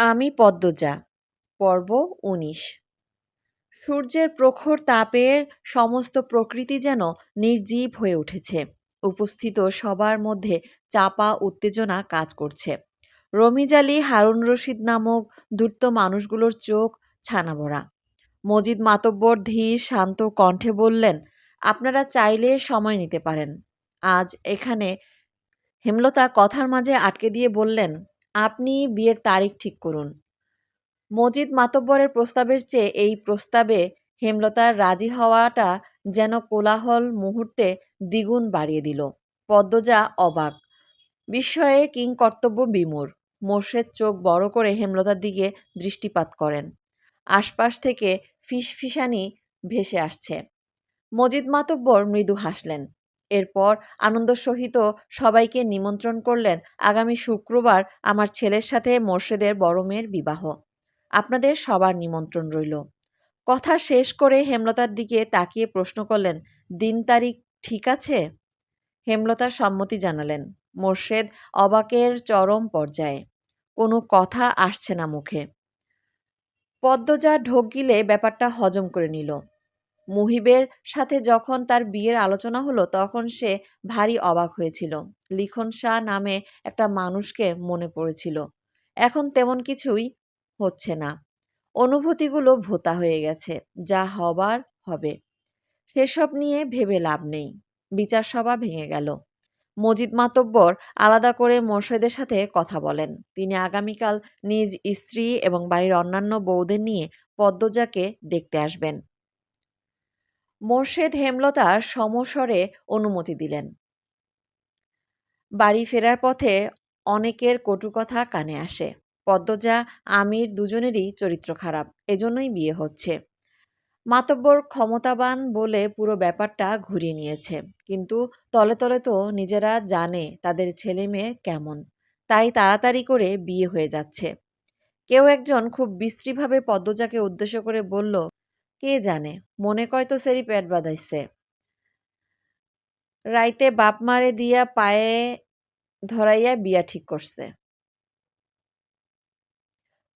আমি পদ্মজা। পর্ব উনিশ। সূর্যের প্রখর তাপে সমস্ত প্রকৃতি যেন নির্জীব হয়ে উঠেছে। উপস্থিত সবার মধ্যে চাপা উত্তেজনা কাজ করছে। রমিজ আলী, হারুন রশিদ নামক ধূর্ত মানুষগুলোর চোখ ছানা ভরা। মজিদ মাতব্বর ধীর শান্ত কণ্ঠে বললেন, আপনারা চাইলে সময় নিতে পারেন। আজ এখানে হেমলতা কথার মাঝে আটকে দিয়ে বললেন আপনি বিয়ের তারিখ ঠিক করুন। মজিদ মাতব্বরের প্রস্তাবের চেয়ে এই প্রস্তাবে হেমলতার রাজি হওয়াটা যেন কোলাহল মুহূর্তে দ্বিগুণ বাড়িয়ে দিল। পদ্মজা অবাক। বিস্ময়ে কিং কর্তব্য বিমূর। মোর্শেদ চোখ বড় করে হেমলতার দিকে দৃষ্টিপাত করেন। আশপাশ থেকে ফিসফিসানি ভেসে আসছে। মজিদ মাতব্বর মৃদু হাসলেন। এরপর আনন্দ সহিত সবাইকে নিমন্ত্রণ করলেন আগামী শুক্রবার আমার ছেলের সাথে মোর্শেদের বড় মেয়ের বিবাহ। আপনাদের সবার নিমন্ত্রণ রইল। কথা শেষ করে হেমলতার দিকে তাকিয়ে প্রশ্ন করলেন, দিন তারিখ ঠিক আছে? হেমলতা সম্মতি জানালেন, মোর্শেদ অবাকের চরম পর্যায়ে। কোনো কথা আসছে না মুখে। পদ্মজা ঢোক গিলে ব্যাপারটা হজম করে নিল। মুহিবের সাথে যখন তার বিয়ের আলোচনা হলো, তখন সে ভারী অবাক হয়েছিল। লিখন শাহ নামে একটা মানুষকে মনে পড়েছিল। এখন তেমন কিছুই হচ্ছে না। অনুভূতিগুলো ভোতা হয়ে গেছে। যা হবার হবে। সেসব নিয়ে ভেবে লাভ নেই। বিচার সভা ভেঙে গেল। মজিদ মাতব্বর আলাদা করে মোর্শেদের সাথে কথা বলেন। তিনি আগামীকাল নিজ স্ত্রী এবং বাড়ির অন্যান্য বৌদের নিয়ে পদ্মজাকে দেখতে আসবেন। মোর্শেদ হেমলতা সমস্বরে অনুমতি দিলেন। বাড়ি ফেরার পথে অনেকের কটুকথা কানে আসে। পদ্মজা, আমির দুজনেরই চরিত্র খারাপ, এজন্যই বিয়ে হচ্ছে। মাতব্বর ক্ষমতাবান বলে পুরো ব্যাপারটা ঘুরিয়ে নিয়েছে। কিন্তু তলে তলে তো নিজেরা জানে তাদের ছেলে মেয়ে কেমন। তাই তাড়াতাড়ি করে বিয়ে হয়ে যাচ্ছে। কেউ একজন খুব বিশ্রীভাবে পদ্মজাকে উদ্দেশ্য করে বলল কে জানে? মনে কয় তো সেরি পেট বাঁধাইছে। রাইতে বাপ মারে দিয়া পায়ে ধরাইয়া বিয়া ঠিক করছে।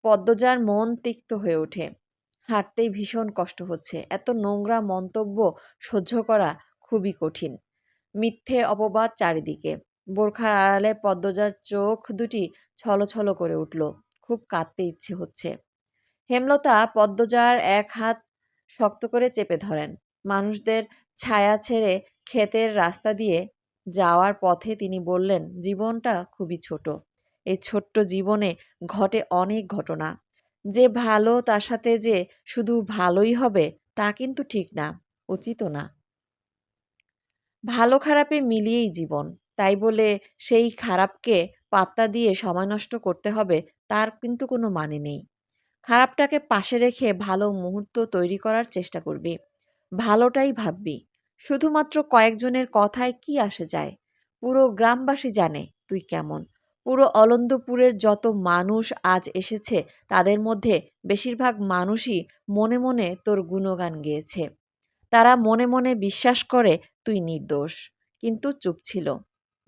পদ্মজার মন তিক্ত হয়ে ওঠে। হাঁটতেই ভীষণ কষ্ট হচ্ছে। এত নোংরা মন্তব্য সহ্য করা খুবই কঠিন। মিথ্যে অপবাদ চারিদিকে। বোরখার আড়ালে পদ্মজার চোখ দুটি ছলছল করে উঠল। খুব কাঁদতে ইচ্ছে হচ্ছে। হেমলতা পদ্মজার এক হাত শক্ত করে চেপে ধরেন। মানুষদের ছায়া ছেড়ে ক্ষেতের রাস্তা দিয়ে যাওয়ার পথে তিনি বললেন, জীবনটা খুবই ছোট। এই ছোট্ট জীবনে ঘটে অনেক ঘটনা। যে ভালো তার সাথে যে শুধু ভালোই হবে, তা কিন্তু ঠিক না, উচিতও না। ভালো খারাপে মিলিয়েই জীবন। তাই বলে সেই খারাপকে পাত্তা দিয়ে সময় নষ্ট করতে হবে, তার কিন্তু কোনো মানে নেই। খারাপটাকে পাশে রেখে ভালো মুহূর্ত তৈরি করার চেষ্টা করবি। ভালোটাই ভাববি। শুধুমাত্র কয়েকজনের কথায় কি আসে যায়? পুরো গ্রামবাসী জানে তুই কেমন। পুরো অলন্দপুরের যত মানুষ আজ এসেছে, তাদের মধ্যে বেশিরভাগ মানুষই মনে মনে তোর গুণগান গেয়েছে। তারা মনে মনে বিশ্বাস করে তুই নির্দোষ, কিন্তু চুপ ছিল।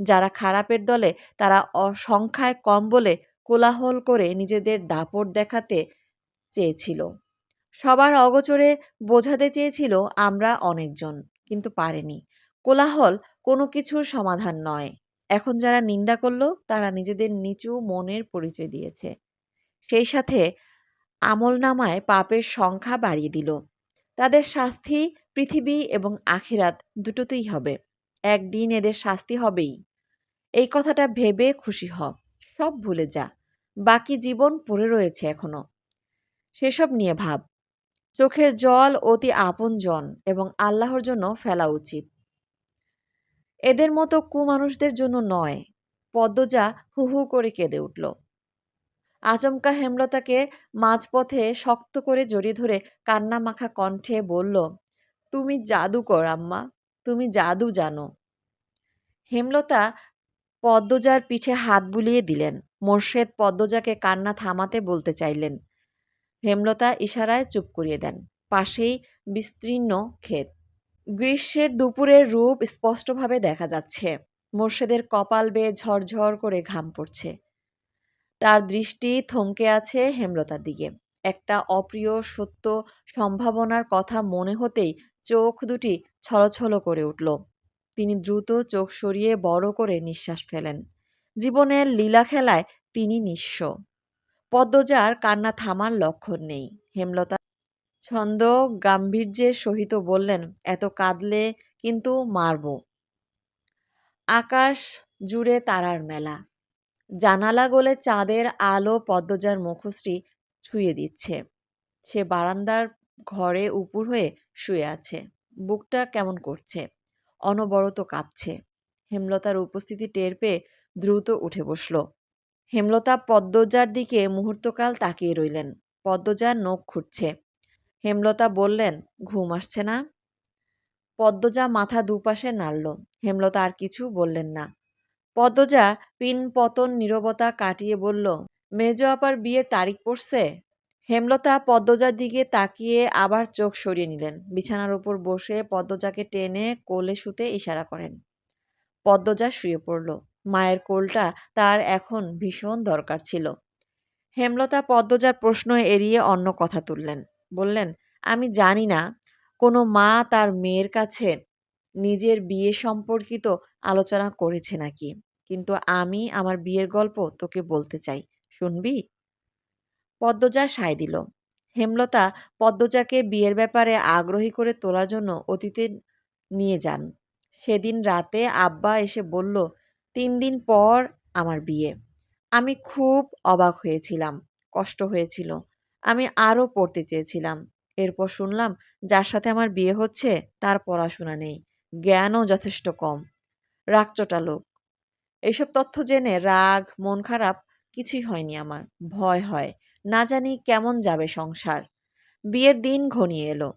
যারা খারাপের দলে, তারা অসংখ্যায় কম বলে কোলাহল করে নিজেদের দাপট দেখাতে চেয়েছিল। সবার অগোচরে বোঝাতে চেয়েছিল আমরা অনেকজন, কিন্তু পারেনি। কোলাহল কোনো কিছুর সমাধান নয়। এখন যারা নিন্দা করল, তারা নিজেদের নিচু মনের পরিচয় দিয়েছে। সেই সাথে আমল নামায় পাপের সংখ্যা বাড়িয়ে দিল। তাদের শাস্তি পৃথিবী এবং আখিরাত দুটোতেই হবে। একদিন এদের শাস্তি হবেই। এই কথাটা ভেবে খুশি হ। সব ভুলে যা। বাকি জীবন পড়ে রয়েছে এখনও। সেসব নিয়ে ভাব। চোখের জল অতি আপন জন এবং আল্লাহর জন্য ফেলা উচিত। এদের মতো কুমানুষদের জন্য নয়, পদ্মজা হু হু করে কেঁদে উঠল। আচমকা হেমলতাকে মাঝপথে শক্ত করে জড়িয়ে ধরে কান্না মাখা কণ্ঠে বলল, তুমি জাদু কর আম্মা, তুমি জাদু জানো। হেমলতা পদ্মজার পিঠে হাত বুলিয়ে দিলেন। মোর্শেদ পদ্মজাকে কান্না থামাতে বলতে চাইলেন। হেমলতা ইশারায় চুপ করিয়ে দেন। পাশেই বিস্তীর্ণ ক্ষেত। গ্রীষ্মের দুপুরের রূপ স্পষ্টভাবে দেখা যাচ্ছে। মোর্শেদের কপাল বেয়ে ঝরঝর করে ঘাম পড়ছে। তার দৃষ্টি থমকে আছে হেমলতার দিকে। একটা অপ্রিয় সত্য সম্ভাবনার কথা মনে হতেই চোখ দুটি ছলছল করে উঠল। তিনি দ্রুত চোখ সরিয়ে বড় করে নিঃশ্বাস ফেলেন। জীবনের লীলা খেলায় তিনি নিঃস্ব। পদ্মজার কান্না থামার লক্ষণ নেই। হেমলতা ছন্দ গাম্ভীর্যের সহিত বললেন, এত কাঁদলে কিন্তু মারব। আকাশ জুড়ে তারার মেলা। জানালা গলে চাঁদের আলো পদ্মজার মুখশ্রী ছুঁয়ে দিচ্ছে। সে বারান্দার ঘরে উপুর হয়ে শুয়ে আছে। বুকটা কেমন করছে? অনবরত কাঁপছে। হেমলতার উপস্থিতি টের পেয়ে দ্রুত উঠে বসল। হেমলতা পদ্মজার দিকে মুহূর্তকাল তাকিয়ে রইলেন। পদ্মজার নখ খুঁটছে হেমলতা বললেন, ঘুম আসছে না? পদ্মজা মাথা দুপাশে নাড়ল। হেমলতা আর কিছু বললেন না। পদ্মজা পিন পতন নীরবতা কাটিয়ে বলল, মেজ আপার বিয়ের তারিখ পড়ছে? হেমলতা পদ্মজার দিকে তাকিয়ে আবার চোখ সরিয়ে নিলেন। বিছানার উপর বসে পদ্মজাকে টেনে কোলে শুতে ইশারা করেন। পদ্মজা শুয়ে পড়ল। মায়ের কোলটা তার এখন ভীষণ দরকার ছিল। হেমলতা পদ্মজার প্রশ্ন এড়িয়ে অন্য কথা তুললেন, বললেন, আমি জানি না, কোনো মা তার মেয়ের কাছে নিজের বিয়ে সম্পর্কিত আলোচনা করেছে নাকি, কিন্তু আমি আমার বিয়ের গল্প তোকে বলতে চাই, শুনবি? পদ্মজা সায় দিল। হেমলতা পদ্মজাকে বিয়ের ব্যাপারে আগ্রহী করে তোলার জন্য অতীতে নিয়ে যান। সেদিন রাতে আব্বা এসে বলল তিন দিন পর আমার বিয়ে। আমি খুব অবাক হয়েছিলাম, কষ্ট হয়েছিল। আমি আরও পড়তে চেয়েছিলাম। এরপর শুনলাম, যার সাথে আমার বিয়ে হচ্ছে, তার পড়াশোনা নেই। জ্ঞানও যথেষ্ট কম। রাগচটা লোক এইসব তথ্য জেনে রাগ, মন খারাপ কিছুই হয়নি আমার। ভয় হয়, না জানি কেমন যাবে সংসার। বিয়ের দিন ঘনিয়ে এলো।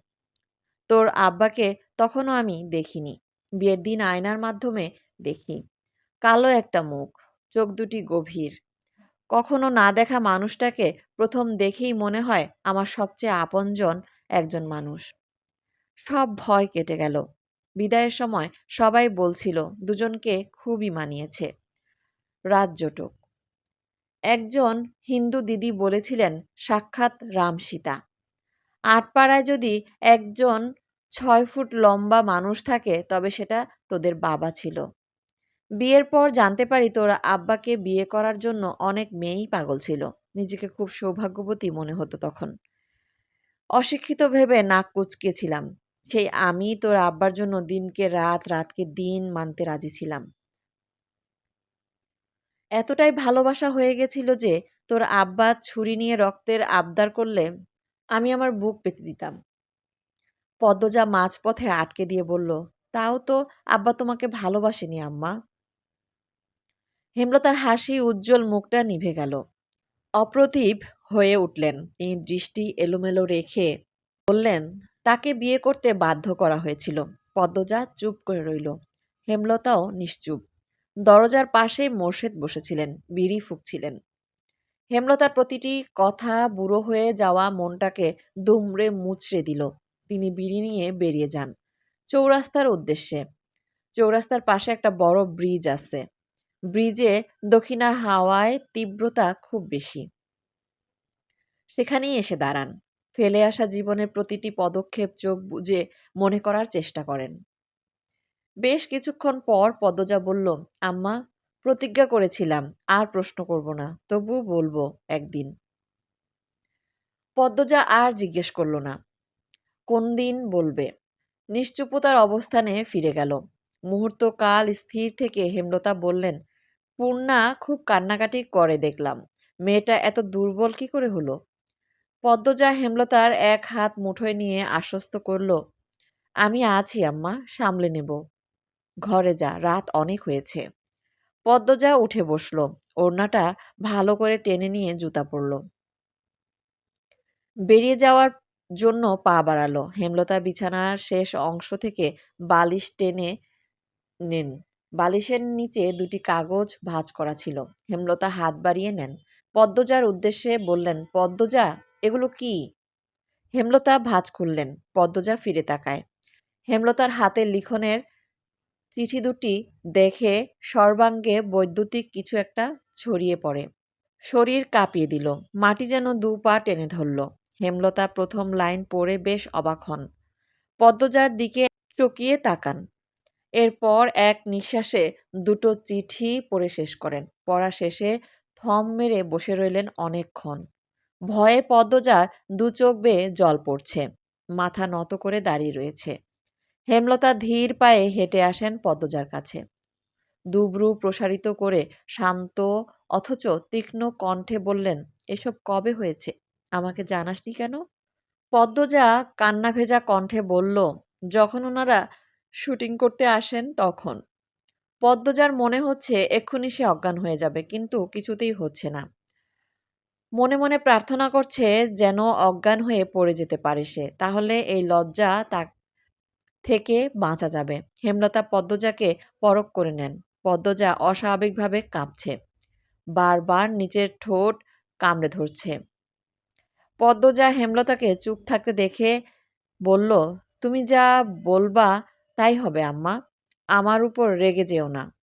তোর আব্বাকে তখনও আমি দেখিনি। বিয়ের দিন আয়নার মাধ্যমে দেখি। কালো একটা মুখ, চোখ দুটি গভীর। কখনো না দেখা মানুষটাকে প্রথম দেখেই মনে হয় আমার সবচেয়ে আপনজন একজন মানুষ। সব ভয় কেটে গেল। বিদায়ের সময় সবাই বলছিল, দুজনকে খুবই মানিয়েছে। রাত জোটক। একজন হিন্দু দিদি বলেছিলেন, সাক্ষাৎ রাম সীতা আটপাড়ায় যদি একজন ছয় ফুট লম্বা মানুষ থাকে, তবে সেটা তোদের বাবা ছিল। বিয়ের পর জানতে পারি তোর আব্বাকে বিয়ে করার জন্য অনেক মেয়েই পাগল ছিল। নিজেকে খুব সৌভাগ্যবতী মনে হতো তখন। অশিক্ষিত ভেবে নাক কুচকেছিলাম। সেই আমি তোর আব্বার জন্য দিনকে রাত, রাতকে দিন মানতে রাজি ছিলাম। এতটাই ভালোবাসা হয়ে গেছিল যে তোর আব্বা ছুরি নিয়ে রক্তের আবদার করলে আমি আমার বুক পেতে দিতাম। পদ্মজা মাঝপথে আটকে দিয়ে বলল, তাও তো আব্বা তোমাকে ভালোবাসেনি, আম্মা। হেমলতার হাসি উজ্জ্বল মুখটা নিভে গেল। অপ্রতিভ হয়ে উঠলেন। তিনি দৃষ্টি এলোমেলো রেখে বললেন, তাকে বিয়ে করতে বাধ্য করা হয়েছিল। পদ্মজা চুপ করে রইল হেমলতাও নিশ্চুপ। দরজার পাশেই মোর্শেদ বসেছিলেন, বিড়ি ফুঁকছিলেন। হেমলতার প্রতিটি কথা বুড়ো হয়ে যাওয়া মনটাকে দুমড়ে মুচড়ে দিল। তিনি বিড়ি নিয়ে বেরিয়ে যান। চৌরাস্তার উদ্দেশ্যে। চৌরাস্তার পাশে একটা বড় ব্রিজ আছে। ব্রিজে দক্ষিণা হাওয়ায় তীব্রতা খুব বেশি। সেখানেই এসে দাঁড়ান। ফেলে আসা জীবনের প্রতিটি পদক্ষেপ চোখ বুঝে মনে করার চেষ্টা করেন। বেশ কিছুক্ষণ পর পদ্মজা বলল, আম্মা, প্রতিজ্ঞা করেছিলাম, আর প্রশ্ন করব না তবু বলব একদিন। পদ্মজা আর জিজ্ঞেস করল না। কোন দিন? বলবে। নিশ্চুপতার অবস্থানে ফিরে গেল। মুহূর্তকাল স্থির থেকে হেমলতা বললেন পূর্ণা খুব কান্নাকাটি করে দেখলাম। মেয়েটা এত দুর্বল কি করে হলো? পদ্মজা হেমলতার এক হাত মুঠোয় নিয়ে আশ্বস্ত করল, আমি আছি, আম্মা, সামলে নেব। ঘরে যা, রাত অনেক হয়েছে। পদ্মজা উঠে বসল, ওড়নাটা ভালো করে টেনে নিয়ে জুতা পরল। বেরিয়ে যাওয়ার জন্য পা বাড়ালো। হেমলতা বিছানার শেষ অংশ থেকে বালিশ টেনে নেন। বালিশের নিচে দুটি কাগজ ভাঁজ করা ছিল। হেমলতা হাত বাড়িয়ে নেন। পদ্মজার উদ্দেশ্যে বললেন, পদ্মজা, এগুলো কি? হেমলতা ভাঁজ খুললেন পদ্মজা ফিরে তাকায়। হেমলতার হাতের লিখনের চিঠি দুটি দেখে সর্বাঙ্গে বৈদ্যুতিক কিছু একটা ছড়িয়ে পড়ে। শরীর কাঁপিয়ে দিল। মাটি যেন দু পা টেনে ধরল। হেমলতা প্রথম লাইন পড়ে বেশ অবাক হন। পদ্মজার দিকে চকিয়ে তাকান। এরপর এক নিঃশ্বাসে দুটো চিঠি পড়ে শেষ করেন। পড়া শেষে থম মেরে বসে রইলেন অনেকক্ষণ। ভয়ে পদ্মজার দু চোখ বেয়ে জল পড়ছে, মাথা নত করে দাঁড়িয়ে রয়েছে। হেমলতা ধীর পায়ে হেঁটে আসেন পদ্মজার কাছে। দুব্রু প্রসারিত করে শান্ত অথচ তীক্ষ্ণ কণ্ঠে বললেন, এসব কবে হয়েছে? আমাকে জানাসনি কেন? পদ্মজা কান্না ভেজা কণ্ঠে বলল, যখন ওনারা শুটিং করতে আসেন তখন। পদ্মজার মনে হচ্ছে এক্ষুনি সে অজ্ঞান হয়ে যাবে, কিন্তু কিছুতেই হচ্ছে না। মনে মনে প্রার্থনা করছে যেন অজ্ঞান হয়ে পড়ে যেতে পারে সে, তাহলে এই লজ্জা তা থেকে বাঁচা যাবে। হেমলতা পদ্মজাকে পরক করে নেন। পদ্মজা অস্বাভাবিকভাবে কাঁপছে। বারবার নিচের ঠোঁট কামড়ে ধরছে। পদ্মজা হেমলতাকে চুপ থাকতে দেখে বলল, তুমি যা বলবা তাই হবে আম্মা। আমার উপর রেগে যেও না।